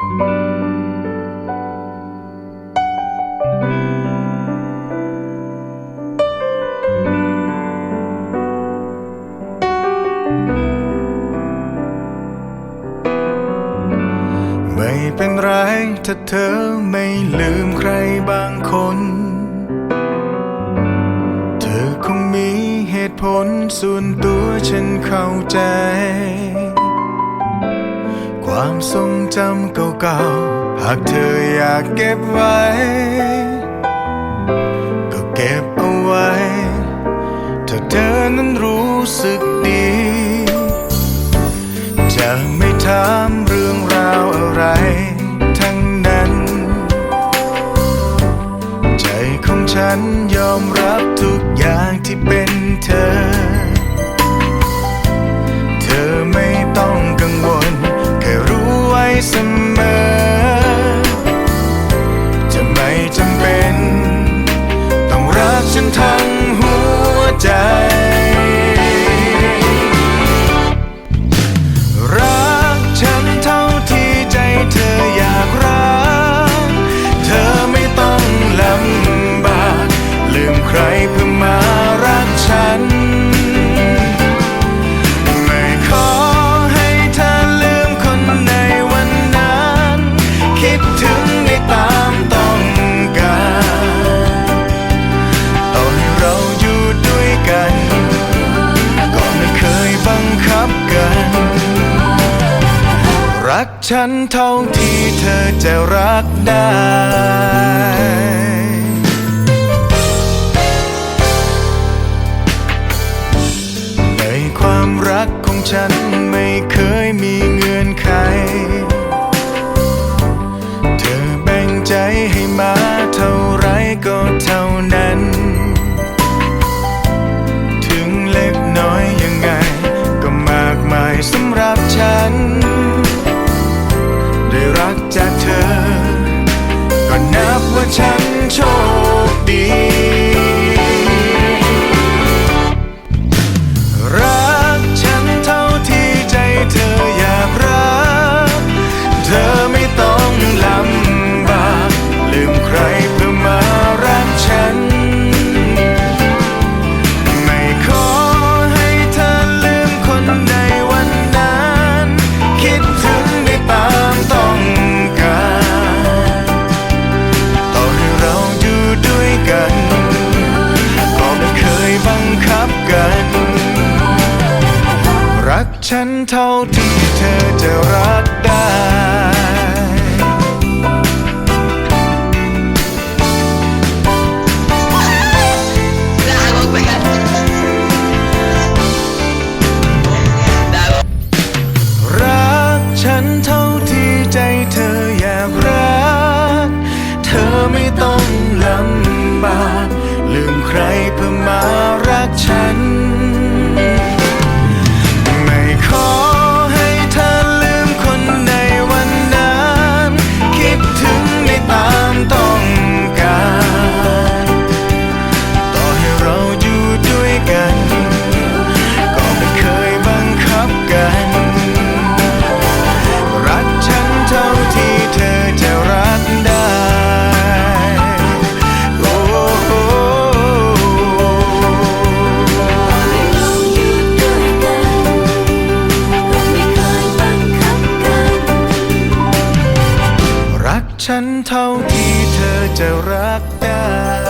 ไม่เป็นไรถ้าเธอไม่ลืมใครบางคน เธอคงมีเหตุผลส่วนตัวฉันเข้าใจ ความทรงจำเก่าๆ หากเธออยากเก็บไว้ ก็เก็บเอาไว้ ถ้าเธอนั้นรู้สึกดี จะไม่ถามเรื่องราวอะไร ทั้งนั้น ใจของฉันยอมรับทุกอย่างที่เป็นเธอ some ฉันเท่าที่เธอจะรักได้ในความรักของฉันไม่เคยมีเงื่อนไข ว่าฉันโชคดี told ฉันเท่าที่เธอจะรักได้